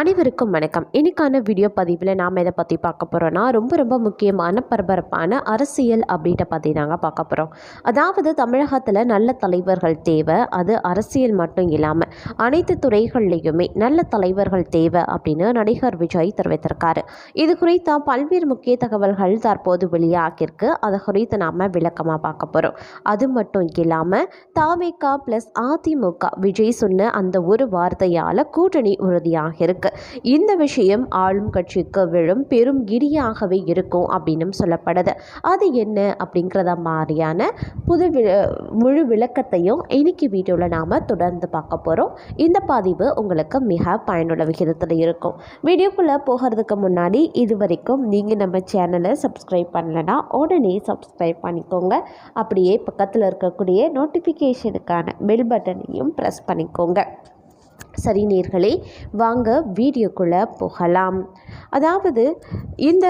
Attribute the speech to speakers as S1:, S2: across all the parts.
S1: அனைவருக்கும் வணக்கம். இன்னைக்கான வீடியோ பதிவில் நாம் எதை பற்றி பார்க்க போகிறோன்னா ரொம்ப ரொம்ப முக்கியமான பரபரப்பான அரசியல் அப்படின்ற பற்றி தாங்க பார்க்க போகிறோம் அதாவது தமிழகத்தில் நல்ல தலைவர்கள் தேவை அது அரசியல் மட்டும் இல்லாமல் அனைத்து துறைகள்லையுமே நல்ல தலைவர்கள் தேவை அப்படின்னு நடிகர் விஜய் தெரிவித்திருக்காரு. இது குறித்த பல்வேறு முக்கிய தகவல்கள் தற்போது வெளியாகியிருக்கு. அதை குறித்து நாம் விளக்கமாக பார்க்க போகிறோம் அது மட்டும் இல்லாமல் தாவேகா ப்ளஸ் அதிமுக விஜய் சொன்ன அந்த ஒரு வார்த்தையால் கூட்டணி உறுதியாக இருக்கு இந்த விஷயம் ஆளும் கட்சிக்கு விழும். பெரும் கிரியாகவே இருக்கும் அப்படின்னு சொல்லப்படுது. அது என்ன அப்படிங்கிறத மாதிரியான புது வி முழு விளக்கத்தையும் இன்னைக்கு வீடியோவில் நாம் தொடர்ந்து பார்க்க போகிறோம் இந்த பதிவு உங்களுக்கு மிக பயனுள்ள விகிதத்தில் இருக்கும். வீடியோக்குள்ளே போகிறதுக்கு முன்னாடி இது வரைக்கும் நீங்கள் நம்ம சேனலை சப்ஸ்கிரைப் பண்ணலைன்னா உடனே சப்ஸ்கிரைப் பண்ணிக்கோங்க. அப்படியே பக்கத்தில் இருக்கக்கூடிய நோட்டிஃபிகேஷனுக்கான பெல் பட்டனையும் ப்ரெஸ் பண்ணிக்கோங்க. சரி நேர்களே வாங்க வீடியோக்குள்ளே போகலாம். அதாவது இந்த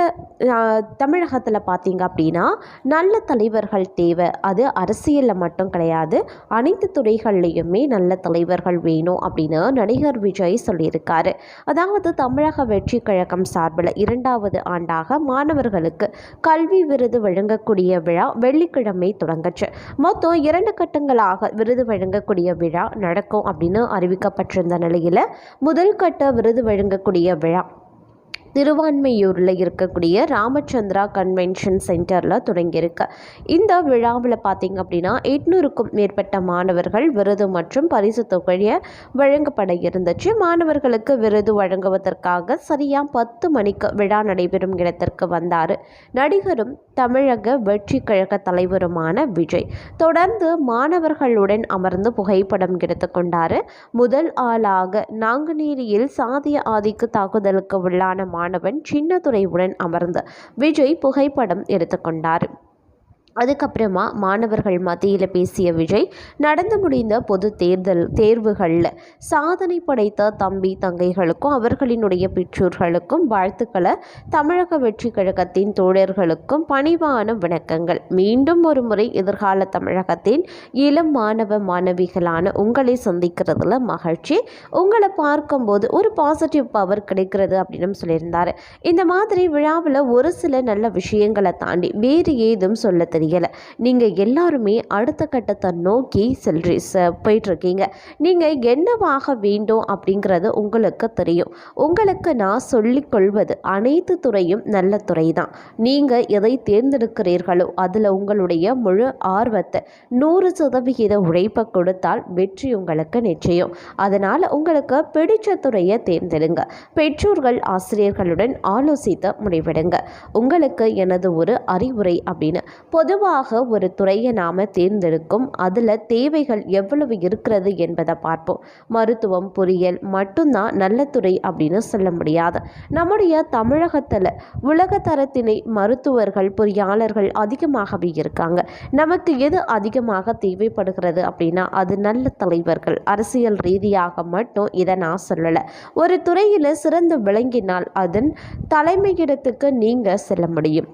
S1: தமிழகத்தில் பார்த்தீங்க அப்படின்னா நல்ல தலைவர்கள் தேவை. அது அரசியலில் மட்டும் கிடையாது. அனைத்து துறைகள்லையுமே நல்ல தலைவர்கள் வேணும் அப்படின்னு நடிகர் விஜய் சொல்லியிருக்காரு. அதாவது தமிழக வெற்றி கழகம் சார்பில் இரண்டாவது ஆண்டாக மாணவர்களுக்கு கல்வி விருது வழங்கக்கூடிய விழா வெள்ளிக்கிழமை தொடங்குச்சு. மொத்தம் இரண்டு கட்டங்களாக விருது வழங்கக்கூடிய விழா நடக்கும் அப்படின்னு அறிவிக்கப்பட்டிருந்த நிலையில் முதல் கட்ட விருது வழங்கக்கூடிய விழா திருவான்மையூரில் இருக்கக்கூடிய ராமச்சந்திரா கன்வென்ஷன் சென்டரில் தொடங்கியிருக்கு. இந்த விழாவில் பார்த்திங்க அப்படின்னா எட்நூறுக்கும் மேற்பட்ட மாணவர்கள் விருது மற்றும் பரிசு தொகையை வழங்கப்பட இருந்துச்சு. மாணவர்களுக்கு விருது வழங்குவதற்காக சரியாக பத்து மணிக்கு விழா நடைபெறும் இடத்திற்கு வந்தார். நடிகரும் தமிழக வெற்றி கழக தலைவருமான விஜய். தொடர்ந்து மாணவர்களுடன் அமர்ந்து புகைப்படம் எடுத்துக்கொண்டார் முதல் ஆளாக நாங்குநேரியில் சாதிய ஆதிக்கு தாக்குதலுக்கு உள்ளான மாணவன் சின்னதுரையுடன் அமர்ந்து விஜய் புகைப்படம் எடுத்துக்கொண்டார் அதுக்கப்புறமா மாணவர்கள் மத்தியில் பேசிய விஜய் நடந்து முடிந்த பொது தேர்தல் தேர்வுகளில் சாதனை படைத்த தம்பி தங்கைகளுக்கும் அவர்களினுடைய பெற்றோர்களுக்கும் வாழ்த்துக்களை தமிழக வெற்றி கழகத்தின் தோழர்களுக்கும் பணிவான வணக்கங்கள். மீண்டும் ஒரு முறை எதிர்கால தமிழகத்தின் இளம் மாணவ மாணவிகளான உங்களை சந்திக்கிறதுல மகிழ்ச்சி. உங்களை பார்க்கும்போது ஒரு பாசிட்டிவ் பவர் கிடைக்கிறது அப்படின்னு சொல்லியிருந்தார். இந்த மாதிரி விழாவில் ஒரு சில நல்ல விஷயங்களை தாண்டி வேறு ஏதும் சொல்ல தெரியலை. நீங்கள் எல்லாருமே அடுத்த கட்டத்தை நோக்கி செல்றி போயிட்டுருக்கீங்க. நீங்கள் என்னவாக வேண்டும் அப்படிங்கிறது உங்களுக்கு தெரியும். உங்களுக்கு நான் சொல்லிக்கொள்வது அனைத்து துறையும் நல்ல துறை தான். நீங்கள் எதை தேர்ந்தெடுக்கிறீர்களோ அதில் உங்களுடைய முழு ஆர்வத்தை நூறு சதவிகித உழைப்பை கொடுத்தால் வெற்றி உங்களுக்கு நிச்சயம். அதனால் உங்களுக்கு பிடிச்ச துறையை தேர்ந்தெடுங்க. பெற்றோர்கள் ஆசிரியர்களுடன் ஆலோசித்து முடிவெடுங்க. உங்களுக்கு எனது ஒரு அறிவுரை அப்படின்னு பொது பொதுவாக ஒரு துறையை நாம் தேர்ந்தெடுக்கும். அதில் தேவைகள் எவ்வளவு இருக்கிறது என்பதை பார்ப்போம். மருத்துவம் பொறியியல் மட்டும்தான் நல்ல துறை அப்படின்னு சொல்ல முடியாது. நம்முடைய தமிழகத்தில் உலக தரத்தினை மருத்துவர்கள் பொறியாளர்கள் அதிகமாகவே இருக்காங்க. நமக்கு எது அதிகமாக தேவைப்படுகிறது அப்படின்னா அது நல்ல தலைவர்கள். அரசியல் ரீதியாக மட்டும் இதை நான் சொல்லலை. ஒரு துறையில் சிறந்து விளங்கினால் அதன் தலைமையிடத்துக்கு நீங்கள் செல்ல முடியும்.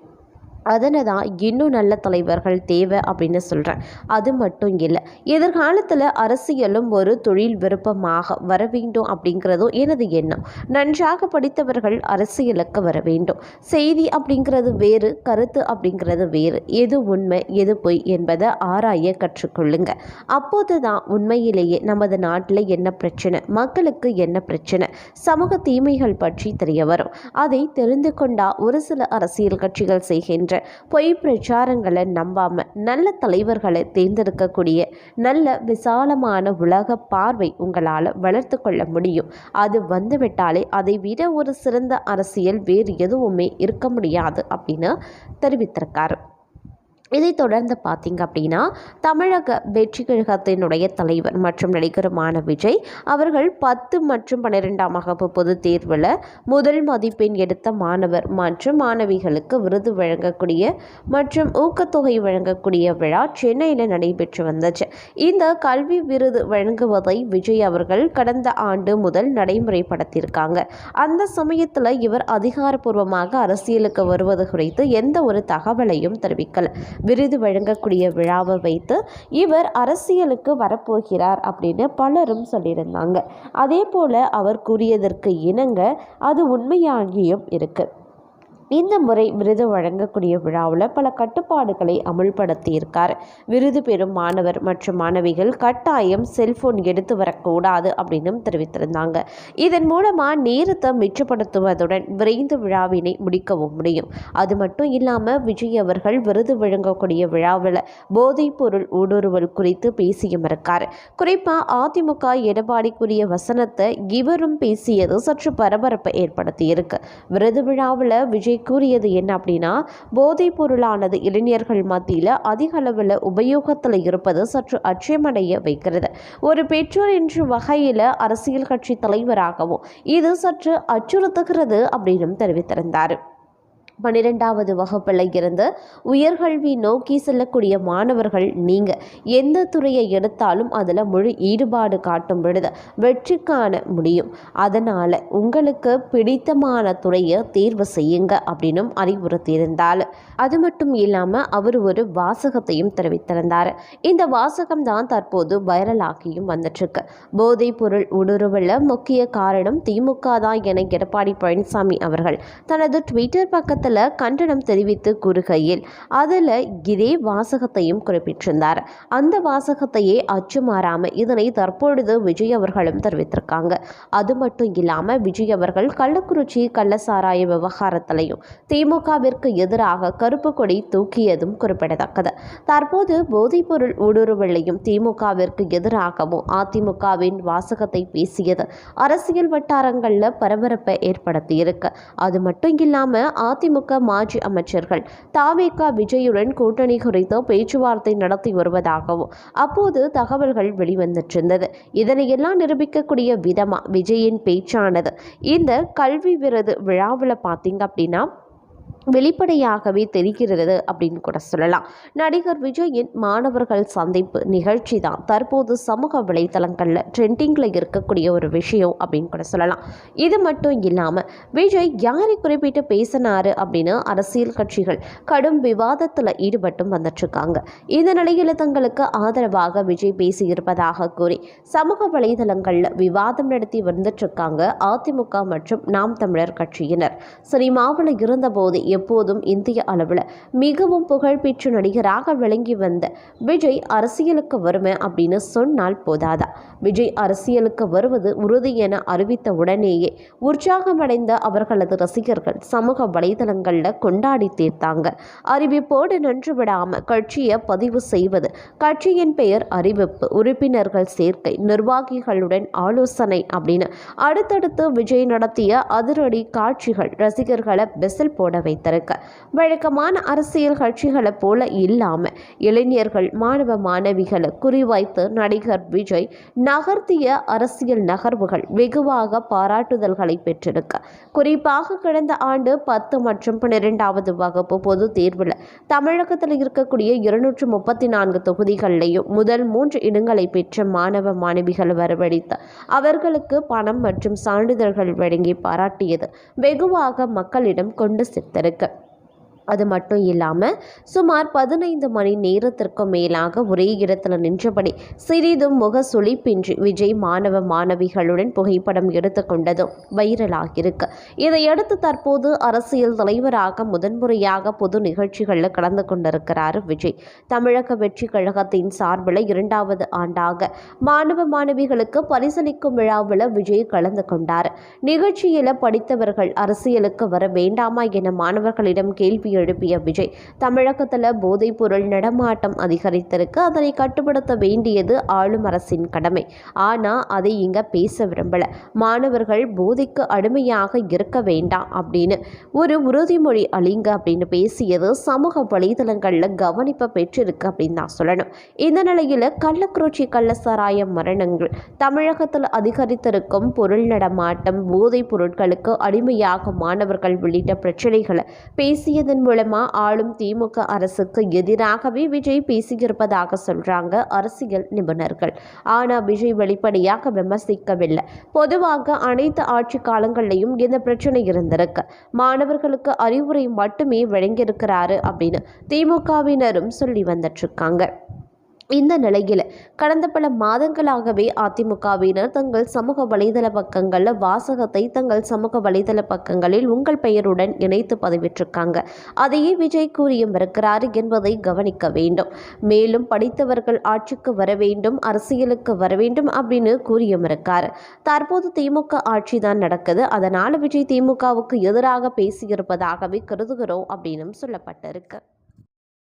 S1: அதனை தான் இன்னும் நல்ல தலைவர்கள் தேவை அப்படின்னு சொல்கிறேன் அது மட்டும் இல்லை எதிர்காலத்தில் அரசியலும் ஒரு தொழில் விருப்பமாக வர வேண்டும் அப்படிங்கிறதும் எனது எண்ணம். நன்றாக படித்தவர்கள் அரசியலுக்கு வர வேண்டும். செய்தி அப்படிங்கிறது வேறு கருத்து அப்படிங்கிறது வேறு. எது உண்மை எது பொய் என்பதை ஆராய கற்றுக்கொள்ளுங்க. அப்போது தான் உண்மையிலேயே நமது நாட்டில் என்ன பிரச்சனை மக்களுக்கு என்ன பிரச்சனை சமூக தீமைகள் பற்றி தெரிய வரும். அதை தெரிந்து கொண்டா ஒரு சில அரசியல் கட்சிகள் செய்கின்ற பொய் பிரச்சாரங்களை நம்பாமல் நல்ல தலைவர்களை தேர்ந்தெடுக்கக்கூடிய நல்ல விசாலமான உலக பார்வை உங்களால் வளர்த்து கொள்ள முடியும். அது வந்துவிட்டாலே அதை விட ஒரு சிறந்த அரசியல் வேறு எதுவுமே இருக்க முடியாது அப்படின்னு தெரிவித்திருக்காரு. இதை தொடர்ந்து பார்த்தீங்க அப்படின்னா தமிழக வெற்றி கழகத்தினுடைய தலைவர் மற்றும் நடிகருமான விஜய் அவர்கள் பத்து மற்றும் பன்னிரெண்டாம் வகுப்பு பொதுத் தேர்வில் முதல் மதிப்பெண் எடுத்த மாணவர் மற்றும் மாணவிகளுக்கு விருது வழங்கக்கூடிய மற்றும் ஊக்கத்தொகை வழங்கக்கூடிய விழா சென்னையில் நடைபெற்று வந்துச்சு. இந்த கல்வி விருது வழங்குவதை விஜய் அவர்கள் கடந்த ஆண்டு முதல் நடைமுறைப்படுத்தியிருக்காங்க. அந்த சமயத்தில் இவர் அதிகாரப்பூர்வமாக அரசியலுக்கு வருவது குறித்து எந்த ஒரு தகவலையும் தெரிவிக்கல. விருது வழங்கக்கூடிய விழாவை வைத்து இவர் அரசியலுக்கு வரப்போகிறார் அப்படின்னு பலரும் சொல்லியிருந்தாங்க. அதே போல் அவர் கூறியதற்கு இணங்க அது உண்மையாகியும் இருக்குது இந்த முறை விருது வழங்கக்கூடிய விழாவில் பல கட்டுப்பாடுகளை அமுல்படுத்தியிருக்கார். விருது பெறும் மாணவர் மற்றும் மாணவிகள் கட்டாயம் செல்போன் எடுத்து வரக்கூடாது அப்படின்னும் தெரிவித்திருந்தாங்க. இதன் மூலமாக நேரத்தை மிச்சப்படுத்துவதுடன் விரைந்து விழாவினை முடிக்கவும் முடியும். அது மட்டும் இல்லாமல் விஜய் அவர்கள் விருது வழங்கக்கூடிய விழாவில் போதைப்பொருள் ஊடுருவல் குறித்து பேசியும் இருக்கார். குறிப்பாக அதிமுக எடப்பாடிக்குரிய வசனத்தை இவரும் பேசியது சற்று பரபரப்பை ஏற்படுத்தியிருக்கு. விருது விழாவில் விஜய் கூறியது என்ன அப்படின்னா போதைப் பொருளானது இளைஞர்கள் மத்தியில் அதிக அளவில் உபயோகத்தில் இருப்பது சற்று அச்சமடைய வைக்கிறது. ஒரு பெற்றோர் என்ற வகையில் அரசியல் கட்சி தலைவராகவும் இது சற்று அச்சுறுத்துகிறது அப்படின்னும் தெரிவித்திருந்தார். பன்னிரெண்டாவது வகுப்பில் இருந்து உயர்கல்வி நோக்கி செல்லக்கூடிய மாணவர்கள் நீங்கள் எந்த துறையை எடுத்தாலும் அதில் முழு ஈடுபாடு காட்டும் பொழுது வெற்றி காண முடியும். அதனால் உங்களுக்கு பிடித்தமான துறையை தேர்வு செய்யுங்க அப்படின்னும் அறிவுறுத்தியிருந்தார். அது மட்டும் இல்லாமல் அவர் ஒரு வாசகத்தையும் தெரிவித்திருந்தார். இந்த வாசகம் தான் தற்போது வைரலாகியும் வந்துட்டுருக்கு. போதைப் பொருள் உணர்வில் முக்கிய காரணம் திமுக தான் என எடப்பாடி பழனிசாமி அவர்கள். தனது ட்விட்டர் பக்கத்தில் பக்கத்தில் கண்டனம் தெரிவித்து கூறுகையில் அதில் இதே வாசகத்தையும் குறிப்பிட்டிருந்தார். அந்த வாசகத்தையே அச்சு மாறாமல் இதனை தற்பொழுது விஜய் அவர்களும் தெரிவித்திருக்காங்க. அது மட்டும் இல்லாமல் விஜய் அவர்கள் கள்ளக்குறிச்சி கள்ளசாராய விவகாரத்திலையும் திமுகவிற்கு எதிராக கருப்பு கொடி தூக்கியதும் குறிப்பிடத்தக்கது. தற்போது போதைப்பொருள் ஊடுருவலையும் திமுகவிற்கு எதிராகவும் அதிமுகவின் வாசகத்தை பேசியது அரசியல் வட்டாரங்களில் பரபரப்பை ஏற்படுத்தியிருக்கு. அது மட்டும் இல்லாமல் அதிமுக திமுக மாஜி அமைச்சர்கள் தாவேகா விஜயுடன் கூட்டணி குறித்து பேச்சுவார்த்தை நடத்தி வருவதாகவும் அப்போது தகவல்கள் வெளிவந்திருந்தது இதனையெல்லாம் நிரூபிக்கக்கூடிய விதமா விஜயின் பேச்சானது. இந்த கல்வி விருது விழாவில் பார்த்தீங்க அப்படின்னா வெளிப்படையாகவே தெரிகிறது அப்படின்னு கூட சொல்லலாம். நடிகர் விஜயின் மாணவர்கள் சந்திப்பு நிகழ்ச்சி தான் தற்போது சமூக வலைதளங்களில் ட்ரெண்டிங்கில் இருக்கக்கூடிய ஒரு விஷயம் அப்படின்னு கூட சொல்லலாம். இது மட்டும் இல்லாமல் விஜய் யாரை குறிப்பிட்டு பேசினாரு அப்படின்னு அரசியல் கட்சிகள் கடும் விவாதத்தில் ஈடுபட்டும் வந்துட்டுருக்காங்க இந்த நிலையில் தங்களுக்கு ஆதரவாக விஜய் பேசியிருப்பதாக கூறி சமூக வலைதளங்களில் விவாதம் நடத்தி வந்துட்டுருக்காங்க அதிமுக மற்றும் நாம் தமிழர் கட்சியினர். சினிமாவில் இருந்தபோது எப்போதும் இந்திய அளவில் மிகவும் புகழ்பெற்ற நடிகராக விளங்கி வந்த விஜய் அரசியலுக்கு வருவேன் அப்படின்னு சொன்னால் போதாதா? விஜய் அரசியலுக்கு வருவது உறுதி என அறிவித்த உடனேயே உற்சாகமடைந்த அவர்களது ரசிகர்கள் சமூக வலைதளங்களில் கொண்டாடி தீர்த்தாங்க. அறிவிப்போடு நின்று விடாமல் கட்சியை பதிவு செய்வது கட்சியின் பெயர் அறிவிப்பு உறுப்பினர்கள் சேர்க்கை நிர்வாகிகளுடன் ஆலோசனை அப்படின்னு அடுத்தடுத்து விஜய் நடத்திய அதிரடி காட்சிகள் ரசிகர்களை பெசல் போட வைத்தன வந்திருக்க. வழக்கமான அரசியல் கட்சிகளை போல இல்லாமல் இளைஞர்கள் மாணவ மாணவிகளை குறிவைத்து நடிகர் விஜய் நகர்த்திய அரசியல் நகர்வுகள் வெகுவாக பாராட்டுதல்களை பெற்றிருக்க. குறிப்பாக கடந்த ஆண்டு பத்து மற்றும் பன்னிரெண்டாவது வகுப்பு பொது தேர்வில் தமிழகத்தில் இருக்கக்கூடிய இருநூற்று முப்பத்தி நான்கு தொகுதிகளிலையும் முதல் மூன்று இடங்களை பெற்ற மாணவ மாணவிகள் வரவழைத்து அவர்களுக்கு பணம் மற்றும் சான்றிதழ்கள் வழங்கி பாராட்டியது வெகுவாக மக்களிடம் கொண்டு சென்றிருக்கு இருக்கு அது மட்டும் இல்லாமல் சுமார் பதினைந்து மணி நேரத்திற்கும் மேலாக ஒரே இடத்துல நின்றபடி சிறிதும் முக சுழிப்பின்றி விஜய் மாணவ மாணவிகளுடன் புகைப்படம் எடுத்துக்கொண்டதும் வைரலாகியிருக்கு. இதையடுத்து தற்போது அரசியல் தலைவராக முதன்முறையாக பொது நிகழ்ச்சிகளில் கலந்து கொண்டிருக்கிறார் விஜய். தமிழக வெற்றி கழகத்தின் சார்பில் இரண்டாவது ஆண்டாக மாணவ மாணவிகளுக்கு பரிசளிக்கும் விழாவில் விஜய் கலந்து கொண்டார். நிகழ்ச்சியில் படித்தவர்கள் அரசியலுக்கு வர வேண்டாமா என மாணவர்களிடம் கேள்வி எழுப்பிய விஜய். தமிழகத்தில் போதைப் பொருள் நடமாட்டம் அதிகரித்திருக்கு. அதனை கட்டுப்படுத்த வேண்டியது ஆளும் அரசின் கடமை. ஆனால் அதை இங்கே பேச விரும்பல. மாணவர்கள் போதைக்கு அடிமையாக இருக்க வேண்டாம் அப்படின்னு. ஒரு உறுதிமொழி அழிங்க அப்படின்னு பேசியது சமூக வலைதளங்களில் கவனிப்பை பெற்றிருக்கு அப்படின்னு தான் சொல்லணும். இந்த நிலையில் கள்ளக்குறிச்சி கள்ளசாராய மரணங்கள். தமிழகத்தில் அதிகரித்திருக்கும் பொருள் நடமாட்டம் போதைப் பொருட்களுக்கு அடிமையாக மாணவர்கள் உள்ளிட்ட பிரச்சனைகளை பேசியதன் மூலமாக ஆளும் திமுக அரசுக்கு எதிராகவே விஜய் பேசியிருப்பதாக சொல்கிறாங்க அரசியல் நிபுணர்கள். ஆனால் விஜய் வெளிப்படையாக விமர்சிக்கவில்லை. பொதுவாக அனைத்து ஆட்சி காலங்களிலையும் இந்த பிரச்சனை இருந்திருக்கு. மாணவர்களுக்கு அறிவுரை மட்டுமே வழங்கியிருக்கிறாரு அப்படின்னு திமுகவினரும் சொல்லி வந்துட்டுருக்காங்க இந்த நிலையில் கடந்த பல மாதங்களாகவே அதிமுகவினர் தங்கள் சமூக வலைதள பக்கங்களில் வாசகத்தை தங்கள் சமூக வலைதள பக்கங்களில் உங்கள் பெயருடன் இணைத்து பதிவிட்டிருக்காங்க. அதையே விஜய் கூறியும் இருக்கிறார் என்பதை கவனிக்க வேண்டும். மேலும் படித்தவர்கள் ஆட்சிக்கு வர வேண்டும் அரசியலுக்கு வர வேண்டும் அப்படின்னு கூறியும் இருக்கார் தற்போது திமுக ஆட்சி தான் நடக்குது. அதனால் விஜய் திமுகவுக்கு எதிராக பேசியிருப்பதாகவே கருதுகிறோம் அப்படின்னும் சொல்லப்பட்டிருக்கு.